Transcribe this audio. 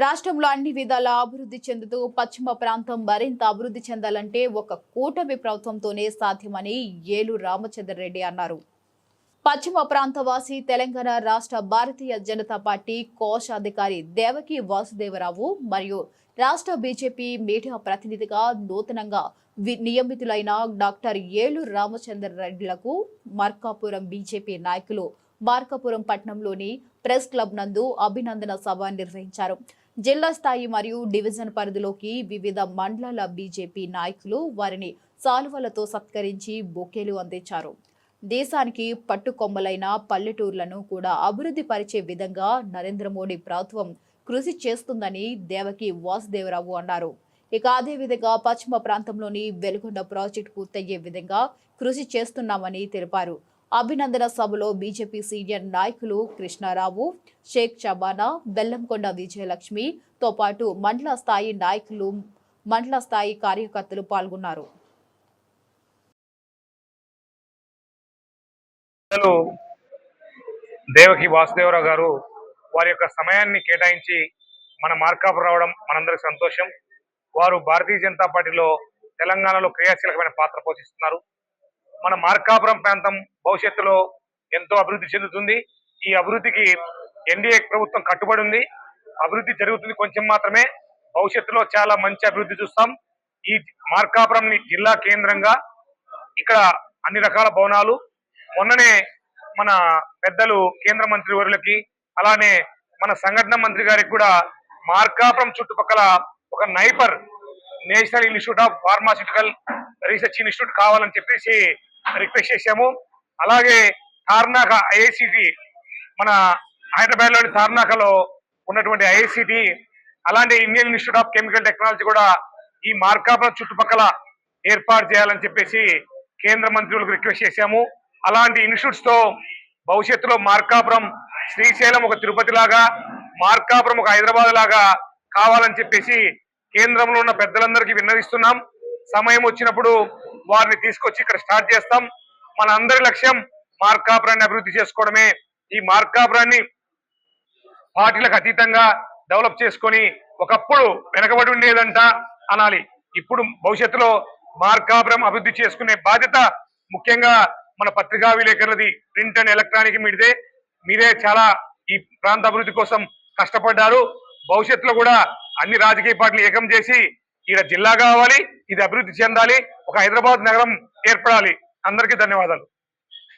రాష్ట్రంలో అన్ని విధాల అభివృద్ధి చెందుతూ పశ్చిమ ప్రాంతం మరింత అభివృద్ధి చెందాలంటే ఒక కూటమి ప్రభుత్వంతోనే సాధ్యమని ఏలు రామచంద్రరెడ్డి అన్నారు. పశ్చిమ ప్రాంతవాసి తెలంగాణ రాష్ట్ర భారతీయ జనతా పార్టీ కోశాధికారి దేవకి వాసుదేవరావు మరియు రాష్ట్ర బీజేపీ మీడియా ప్రతినిధిగా నూతనంగా వి- నియమితులైన డాక్టర్ ఏలు రామచంద్రరెడ్డిలకు మార్కాపురం బీజేపీ నాయకులు మార్కాపురం పట్టణంలోని ప్రెస్ క్లబ్ నందు అభినందన సభ నిర్వహించారు. జిల్లా స్థాయి మరియు డివిజన్ పరిధిలోకి వివిధ మండలాల బీజేపీ నాయకులు వారిని సాల్వలతో సత్కరించి బొకేలు అందించారు. దేశానికి పట్టుకొమ్మలైన పల్లెటూర్లను కూడా అభివృద్ధి పరిచే విధంగా నరేంద్ర మోడీ ప్రభుత్వం కృషి చేస్తుందని దేవకి వాసుదేవరావు అన్నారు. ఇక అదే విధంగా పశ్చిమ ప్రాంతంలోని వెలుగొండ ప్రాజెక్టు పూర్తయ్యే విధంగా కృషి చేస్తున్నామని తెలిపారు. అభినందన సభలో బీజేపీ సీనియర్ నాయకులు కృష్ణారావు షేక్ చబానా బెల్లంకొండ విజయలక్ష్మి తో పాటు మండల స్థాయి నాయకులు మండల స్థాయి కార్యకర్తలు పాల్గొన్నారు. దేవకి వాసుదేవరావు గారు వారి యొక్క సమయాన్ని కేటాయించి మన మార్కాపు రావడం మనందరికి సంతోషం. వారు భారతీయ జనతా పార్టీలో తెలంగాణలో క్రియాశీలకమైన పాత్ర పోషిస్తున్నారు. మన మార్కాపురం ప్రాంతం భవిష్యత్తులో ఎంతో అభివృద్ధి చెందుతుంది. ఈ అభివృద్ధికి ఎన్డీఏ ప్రభుత్వం కట్టుబడి ఉంది. అభివృద్ధి జరుగుతుంది కొంచెం మాత్రమే. భవిష్యత్తులో చాలా మంచి అభివృద్ధి చూస్తాం. ఈ మార్కాపురం జిల్లా కేంద్రంగా ఇక్కడ అన్ని రకాల భవనాలు మొన్ననే మన పెద్దలు కేంద్ర మంత్రి వర్యులకి అలానే మన సంఘటన మంత్రి గారికి కూడా మార్కాపురం చుట్టుపక్కల ఒక NIPER national institute of pharmaceutical research institute కావాలని చెప్పేసి రిక్వెస్ట్ చేశాము. అలాగే తార్నాక ఐఐసిటి మన హైదరాబాద్లోని తార్నాకలో ఉన్నటువంటి ఐఐసిటి అలాంటి Indian institute of chemical technology కూడా ఈ మార్కాపురం చుట్టుపక్కల ఏర్పాటు చేయాలని చెప్పేసి కేంద్ర మంత్రులకు రిక్వెస్ట్ చేశాము. అలాంటి ఇన్స్టిట్యూట్స్తో భవిష్యత్తులో మార్కాపురం శ్రీశైలం ఒక తిరుపతి లాగా మార్కాపురం ఒక హైదరాబాద్ లాగా కావాలని చెప్పేసి కేంద్రంలో ఉన్న పెద్దలందరికీ విన్నవిస్తున్నాం. సమయం వచ్చినప్పుడు వారిని తీసుకొచ్చి ఇక్కడ స్టార్ట్ చేస్తాం. మన అందరి లక్ష్యం మార్కాపురాన్ని అభివృద్ధి చేసుకోవడమే. ఈ మార్కాపురాన్ని పార్టీలకు అతీతంగా డెవలప్ చేసుకొని ఒకప్పుడు వెనకబడి ఉండేదంట అనాలి. ఇప్పుడు భవిష్యత్తులో మార్కాపురం అభివృద్ధి చేసుకునే బాధ్యత ముఖ్యంగా మన పత్రికా విలేకరులది. ప్రింట్ అండ్ ఎలక్ట్రానిక్ మీదే మీరే చాలా ఈ ప్రాంత అభివృద్ధి కోసం కష్టపడ్డారు. భవిష్యత్తులో కూడా అన్ని రాజకీయ పార్టీలు ఏకం చేసి ఈడ జిల్లా కావాలి ఇది అభివృద్ధి చెందాలి. ఒక హైదరాబాద్ నగరం ఏర్పడాలి. అందరికీ ధన్యవాదాలు.